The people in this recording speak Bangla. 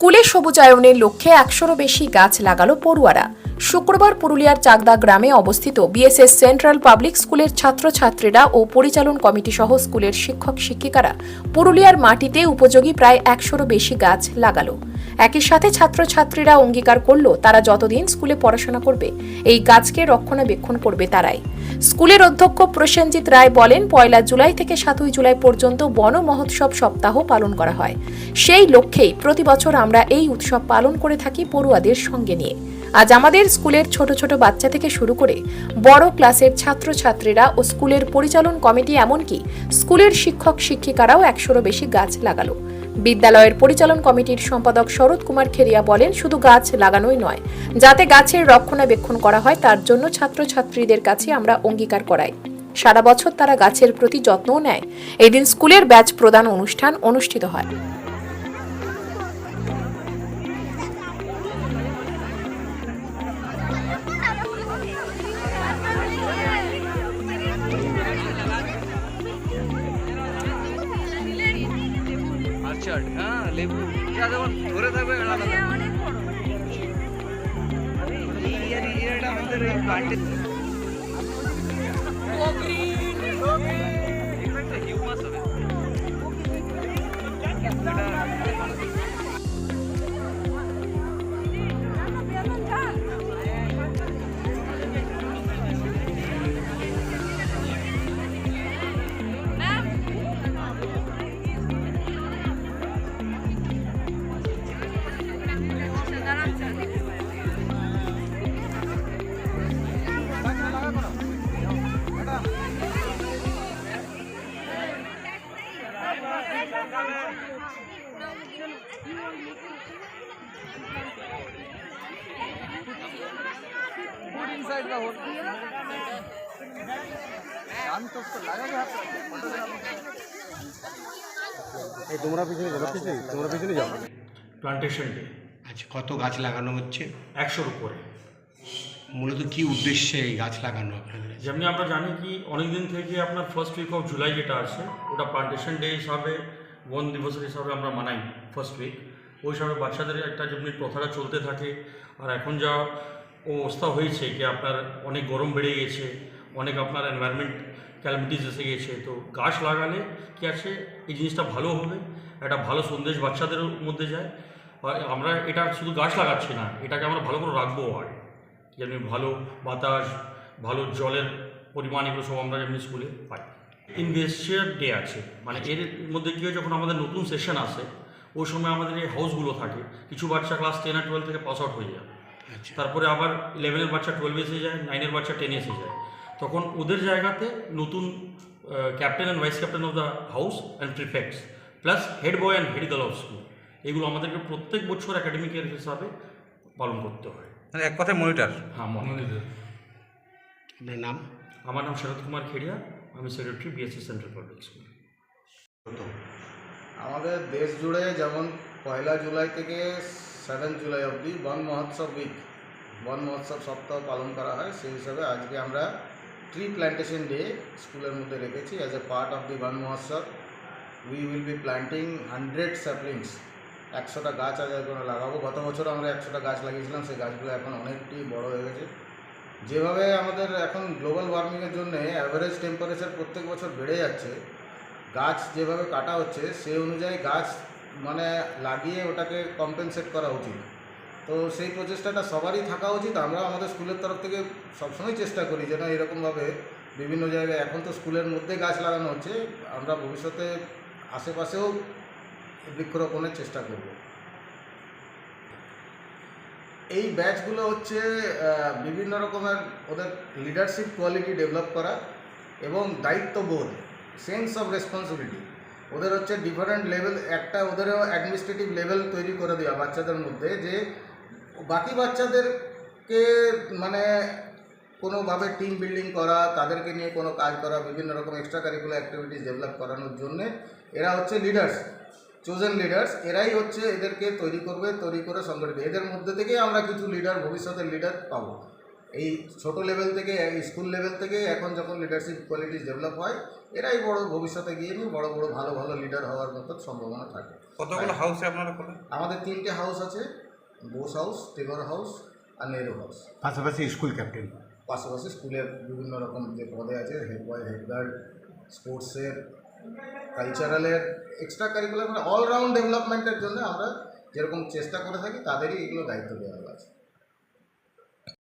স্কুলে সবুজায়নের লক্ষ্যে একশোরও বেশি গাছ লাগালো পড়ুয়ারা। শুক্রবার পুরুলিয়ার চাকদা গ্রামে অবস্থিত বিএসএস সেন্ট্রাল পাবলিক স্কুলের ছাত্রছাত্রীরা ও পরিচালন কমিটি সহ স্কুলের শিক্ষক শিক্ষিকারা পুরুলিয়ার মাটিতে উপযোগী প্রায় একশোরও বেশি গাছ লাগালো। একই সাথে ছাত্রছাত্রীরা অঙ্গীকার করল, তারা যতদিন স্কুলে পড়াশোনা করবে, এই গাছকে রক্ষণাবেক্ষণ করবে তারাই। স্কুলের অধ্যক্ষ প্রসেনজিৎ রায় বলেন, পয়লা জুলাই থেকে সাতই জুলাই পর্যন্ত বন মহোৎসব সপ্তাহ পালন করা হয়। সেই লক্ষ্যেই প্রতি বছর আমরা এই উৎসব পালন করে থাকি পড়ুয়াদের সঙ্গে নিয়ে। আজ আমাদের স্কুলের ছোট ছোট বাচ্চা থেকে শুরু করে বড় ক্লাসের ছাত্রছাত্রীরা ও স্কুলের পরিচালন কমিটি এমনকি স্কুলের শিক্ষক শিক্ষিকারাও একশোরও বেশি গাছ লাগালো। বিদ্যালয়ের পরিচালন কমিটির সম্পাদক শরৎ কুমার খেরিয়া বলেন, শুধু গাছ লাগানোই নয়, যাতে গাছের রক্ষণাবেক্ষণ করা হয়, তার জন্য ছাত্রছাত্রীদের কাছে আমরা অঙ্গীকার করাই। সারা বছর তারা গাছের প্রতি যত্নও নেয়। এদিন স্কুলের ব্যাচ প্রদান অনুষ্ঠান অনুষ্ঠিত হয়। আর্চার্ড হ্যাঁ লেবু যা যেমন ধরে থাকবে আলাদা এই আর এই এটা আমাদের এই তোমরা পিছনে যাও পিছনে তোমরা পিছনে যাও। প্লান্টেশন ডে আচ্ছা কত গাছ লাগানো হচ্ছে? একশোর উপরে। মূলত কি উদ্দেশ্যে এই গাছ লাগানো আপনাদের? যেমনি আমরা জানি কি অনেক দিন থেকে আপনার ফার্স্ট উইক অফ জুলাই যেটা আছে ওটা প্লান্টেশন ডে হিসাবে বন দিবসের হিসাবে আমরা মানাই ফার্স্ট উইক ওই হিসাবে বাচ্চাদের একটা যেমনি প্রথাটা চলতে থাকে, আর এখন যা অবস্থা হয়েছে কি আপনার অনেক গরম বেড়ে গেছে, অনেক আপনার এনভায়রনমেন্ট ক্যালামিটিস এসে গেছে, তো গাছ লাগালে কি আছে? এই জিনিসটা ভালো হবে, একটা ভালো সন্দেশ বাচ্চাদের মধ্যে যায়। আর আমরা এটা শুধু গাছ লাগাচ্ছি না, এটাকে আমরা ভালো করে রাখব আর যেমনি ভালো বাতাস, ভালো জলের পরিমাণ এগুলো সব আমরা যেমনি স্কুলে পাই। ইনভেস্টার ডে আছে মানে এর মধ্যে কী হয় যখন আমাদের নতুন সেশন আসে ওই সময় আমাদের এই হাউসগুলো থাকে। কিছু বাচ্চা ক্লাস টেন আর টুয়েলভ থেকে পাস আউট হয়ে যায়। আচ্ছা। তারপরে আবার ইলেভেনের বাচ্চা টুয়েলভে এসে যায় নাইনের বাচ্চা টেনে এসে যায়। তখন ওদের জায়গাতে নতুন captain and vice captain of the house and prefects plus head boy and head girl of school এগুলো আমাদেরকে প্রত্যেক বছর একাডেমিক ইয়ার হিসাবে পালন করতে হয়। মানে এক কথায় মনিটর হ্যাঁ মনে আপনার নাম? আমার নাম শরৎ কুমার খেড়িয়া আমি secretary BSC central public school আমাদের দেশ জুড়ে যেমন পয়লা জুলাই থেকে সেভেন জুলাই অবধি বন মহোৎসব উইক বন মহোৎসব সপ্তাহ পালন করা হয়, সেই হিসাবে আজকে আমরা ট্রি প্ল্যান্টেশন ডে স্কুলের মধ্যে রেখেছি as a part of the Van Mahotsav. We will be planting hundred saplings একশোটা গাছ আজ এখন লাগাবো। গত বছর আমরা একশোটা গাছ লাগিয়েছিলাম, সেই গাছগুলো এখন অনেকটি বড় হয়ে গেছে। যেভাবে আমাদের এখন গ্লোবাল ওয়ার্মিংয়ের জন্য অ্যাভারেজ টেম্পারেচার প্রত্যেক বছর বেড়ে যাচ্ছে গাছ যেভাবে কাটা হচ্ছে সেই অনুযায়ী গাছ মানে লাগিয়ে ওটাকে কম্পেনসেট করা উচিত। তো সেই প্রচেষ্টাটা সবারই থাকা উচিত। আমরা আমাদের স্কুলের তরফ থেকে সবসময় চেষ্টা করি যেন এরকমভাবে বিভিন্ন জায়গায়, এখন তো স্কুলের মধ্যে গাছ লাগানো হচ্ছে, আমরা ভবিষ্যতে আশেপাশেও বৃক্ষরোপণের চেষ্টা করব। এই ব্যাচগুলো হচ্ছে বিভিন্ন রকমের ওদের লিডারশিপ কোয়ালিটি ডেভেলপ করা এবং দায়িত্ববোধ। সেন্স অফ রেসপন্সিবিলিটি ওদের হচ্ছে ডিফারেন্ট লেভেল একটা ওদেরও অ্যাডমিনিস্ট্রেটিভ লেভেল তৈরি করে দেওয়া বাচ্চাদের মধ্যে যে বাকি বাচ্চাদেরকে মানে কোনোভাবে টিম বিল্ডিং করা, তাদেরকে নিয়ে কোনো কাজ করা, বিভিন্ন রকম এক্সট্রা কারিকুলার অ্যাক্টিভিটিস ডেভেলপ করানোর জন্যে এরা হচ্ছে লিডার্স চোজেন লিডার্স এরাই হচ্ছে এদেরকে তৈরি করবে, তৈরি করে সংগঠিত। এদের মধ্যে থেকেই আমরা কিছু লিডার ভবিষ্যতের লিডার পাবো। এই ছোট লেভেল থেকে এই স্কুল লেভেল থেকে এখন যখন লিডারশিপ কোয়ালিটিস ডেভেলপ হয় এরাই বড় ভবিষ্যতে গিয়ে নিয়ে বড় বড় ভালো ভালো লিডার হওয়ার মতো সম্ভাবনা থাকে। কতগুলো হাউসে আপনারা খোলা আমাদের তিনটে হাউস আছে বোস হাউস টেগর হাউস আর নেহরু হাউস পাশাপাশি স্কুল ক্যাপ্টেন পাশাপাশি স্কুলের বিভিন্ন রকম যে পদে আছে হেড বয় হেড গার্ড স্পোর্টসের কালচারালের এক্সট্রা কারিকুলার মানে অলরাউন্ড ডেভেলপমেন্টের জন্য আমরা যেরকম চেষ্টা করে থাকি তাদেরই এগুলো দায়িত্ব দেওয়া আছে।